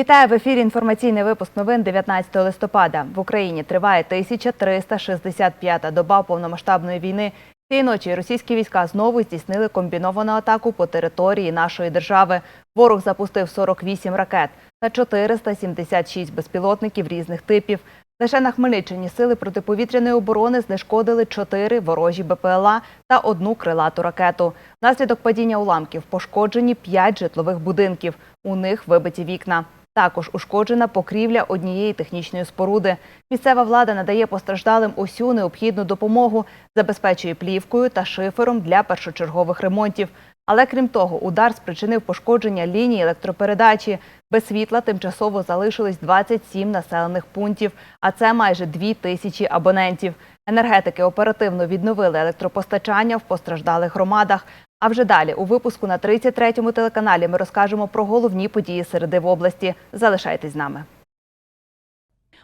Вітаю в ефірі. Інформаційний випуск новин 19 листопада. В Україні триває 1365-та доба повномасштабної війни. Цієї ночі російські війська знову здійснили комбіновану атаку по території нашої держави. Ворог запустив 48 ракет та 476 безпілотників різних типів. Лише на Хмельниччині сили протиповітряної оборони знешкодили 4 ворожі БПЛА та одну крилату ракету. Внаслідок падіння уламків пошкоджені 5 житлових будинків. У них вибиті вікна. Також ушкоджена покрівля однієї технічної споруди. Місцева влада надає постраждалим усю необхідну допомогу, забезпечує плівкою та шифером для першочергових ремонтів. Але крім того, удар спричинив пошкодження лінії електропередачі. Без світла тимчасово залишились 27 населених пунктів, а це майже 2 тисячі абонентів. Енергетики оперативно відновили електропостачання в постраждалих громадах. А вже далі у випуску на 33-му телеканалі ми розкажемо про головні події середи в області. Залишайтесь з нами.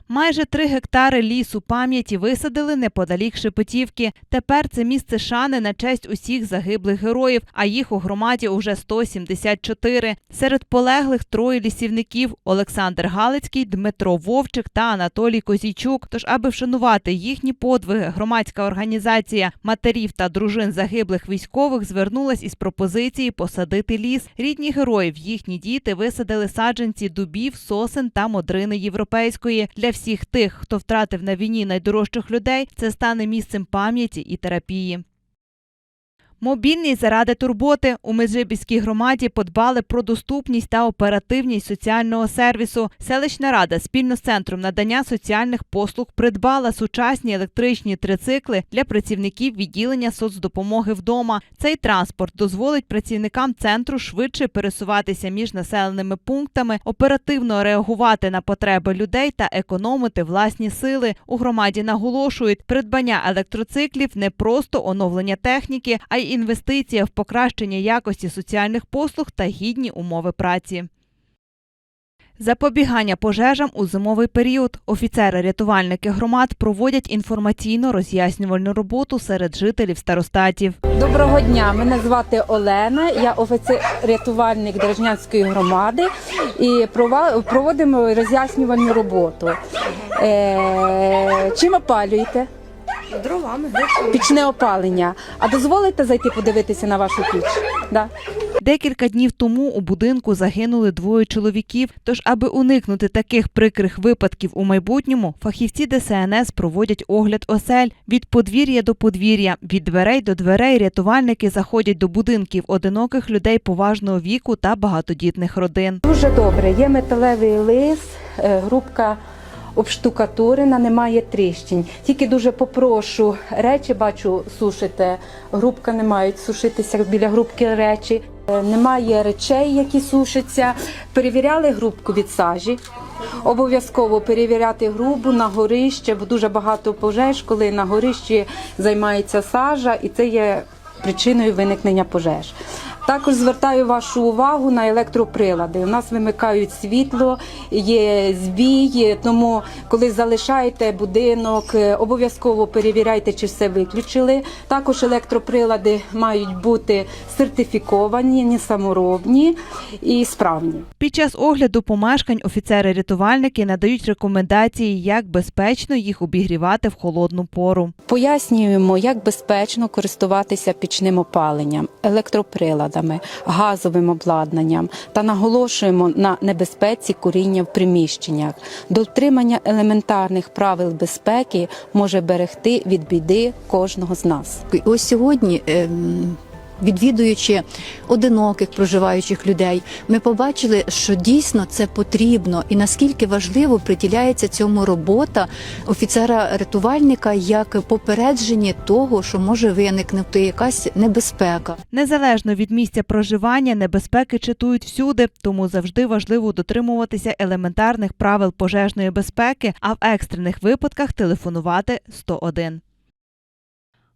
Майже три гектари лісу пам'яті висадили неподалік Шепетівки. Тепер це місце шани на честь усіх загиблих героїв, а їх у громаді уже 174. Серед полеглих троє лісівників – Олександр Галицький, Дмитро Вовчик та Анатолій Козійчук. Тож, аби вшанувати їхні подвиги, громадська організація матерів та дружин загиблих військових звернулась із пропозицією посадити ліс. Рідні героїв, їхні діти висадили саджанці дубів, сосен та модрини європейської. Для всіх тих, хто втратив на війні найдорожчих людей, це стане місцем пам'яті і терапії. Мобільність заради турботи у Межибіській громаді подбали про доступність та оперативність соціального сервісу. Селищна рада спільно з центром надання соціальних послуг придбала сучасні електричні трицикли для працівників відділення соцдопомоги вдома. Цей транспорт дозволить працівникам центру швидше пересуватися між населеними пунктами, оперативно реагувати на потреби людей та економити власні сили. У громаді наголошують, придбання електроциклів не просто оновлення техніки, а й інвестиція в покращення якості соціальних послуг та гідні умови праці. Запобігання пожежам у зимовий період. Офіцери-рятувальники громад проводять інформаційно-роз'яснювальну роботу серед жителів старостатів. Доброго дня, мене звати Олена. Я офіцер-рятувальник Дорожнянської громади і проводимо роз'яснювальну роботу. Е, чим опалюєте? Дровами. Пічне опалення. А дозволите зайти подивитися на вашу піч? Да. Декілька днів тому у будинку загинули двоє чоловіків. Тож, аби уникнути таких прикрих випадків у майбутньому, фахівці ДСНС проводять огляд осель від подвір'я до подвір'я, від дверей до дверей. Рятувальники заходять до будинків одиноких людей поважного віку та багатодітних родин. Дуже добре. Є металевий лис, е, грубка обштукатурена, немає тріщин. Тільки дуже попрошу речі, бачу, сушите. Грубка не мають сушитися біля грубки речі. Е, Немає речей, які сушаться. Перевіряли грубку від сажі. Обов'язково перевіряти грубу на горище, бо дуже багато пожеж, коли на горищі займається сажа, і це є причиною виникнення пожеж. Також звертаю вашу увагу на електроприлади. У нас вимикають світло, є збій, тому коли залишаєте будинок, е, обов'язково перевіряйте, чи все виключили. Також електроприлади мають бути сертифіковані, не саморобні і справні. Під час огляду помешкань офіцери-рятувальники надають рекомендації, як безпечно їх обігрівати в холодну пору. Пояснюємо, як безпечно користуватися пічним опаленням, електроприладами, газовим обладнанням та наголошуємо на небезпеці куріння в приміщеннях. Дотримання елементарних правил безпеки може берегти від біди кожного з нас. Ось сьогодні. Відвідуючи одиноких проживаючих людей, ми побачили, що дійсно це потрібно, і наскільки важливо приділяється цьому робота офіцера-рятувальника як попередження того, що може виникнути якась небезпека. Незалежно від місця проживання, небезпеки читують всюди, тому завжди важливо дотримуватися елементарних правил пожежної безпеки, а в екстрених випадках телефонувати 101.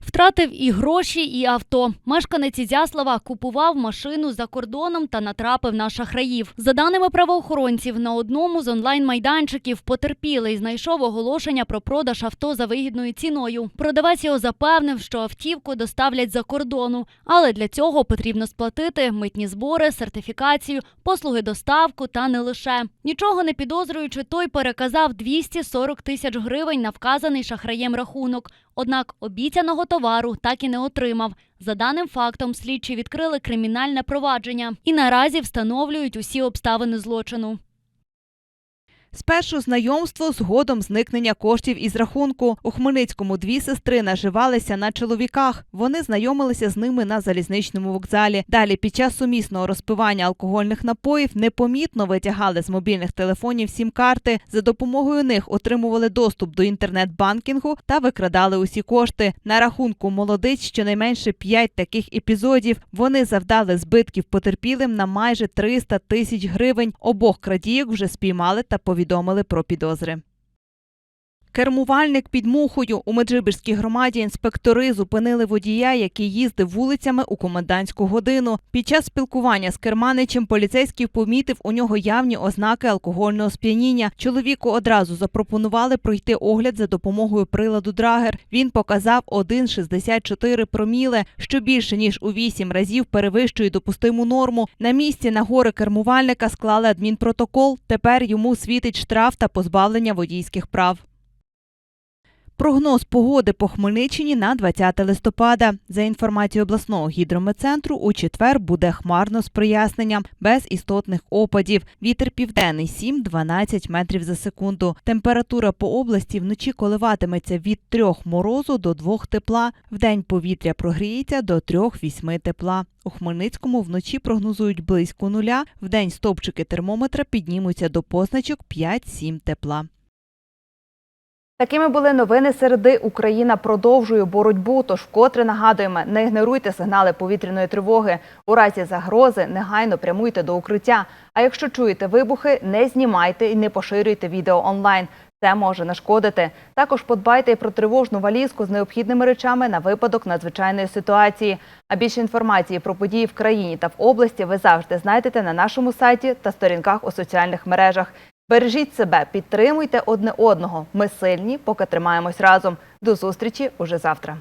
Втратив і гроші, і авто. Мешканець Ізяслава купував машину за кордоном та натрапив на шахраїв. За даними правоохоронців, на одному з онлайн-майданчиків потерпілий знайшов оголошення про продаж авто за вигідною ціною. Продавець його запевнив, що автівку доставлять за кордону, але для цього потрібно сплатити митні збори, сертифікацію, послуги доставку та не лише. Нічого не підозрюючи, той переказав 240 тисяч гривень на вказаний шахраєм рахунок. Однак обіцяного товару так і не отримав. За даним фактом, слідчі відкрили кримінальне провадження і наразі встановлюють усі обставини злочину. Спершу знайомство, згодом зникнення коштів із рахунку. У Хмельницькому дві сестри наживалися на чоловіках. Вони знайомилися з ними на залізничному вокзалі. Далі, під час сумісного розпивання алкогольних напоїв, непомітно витягали з мобільних телефонів сім-карти. За допомогою них отримували доступ до інтернет-банкінгу та викрадали усі кошти. На рахунку молодиць щонайменше п'ять таких епізодів. Вони завдали збитків потерпілим на майже 300 тисяч гривень. Обох крадіїк вже спіймали та повідомили про підозри. Кермувальник під мухою у Меджибірській громаді інспектори зупинили водія, який їздив вулицями у комендантську годину. Під час спілкування з керманичем поліцейський помітив у нього явні ознаки алкогольного сп'яніння. Чоловіку одразу запропонували пройти огляд за допомогою приладу Драгер. Він показав 1,64 проміле, що більше ніж у 8 разів перевищує допустиму норму. На місці на гори кермувальника склали адмінпротокол. Тепер йому світить штраф та позбавлення водійських прав. Прогноз погоди по Хмельниччині на 20 листопада. За інформацією обласного гідрометцентру, у четвер буде хмарно з проясненням, без істотних опадів. Вітер південний 7-12 метрів за секунду. Температура по області вночі коливатиметься від 3 морозу до 2 тепла. Вдень повітря прогріється до 3-8 тепла. У Хмельницькому вночі прогнозують близько нуля. Вдень стовпчики термометра піднімуться до позначок 5-7 тепла. Такими були новини середи. Україна продовжує боротьбу. Тож вкотре нагадуємо, не ігноруйте сигнали повітряної тривоги. У разі загрози негайно прямуйте до укриття. А якщо чуєте вибухи, не знімайте і не поширюйте відео онлайн. Це може нашкодити. Також подбайте про тривожну валізку з необхідними речами на випадок надзвичайної ситуації. А більше інформації про події в країні та в області ви завжди знайдете на нашому сайті та сторінках у соціальних мережах. Бережіть себе, підтримуйте одне одного. Ми сильні, поки тримаємось разом. До зустрічі уже завтра.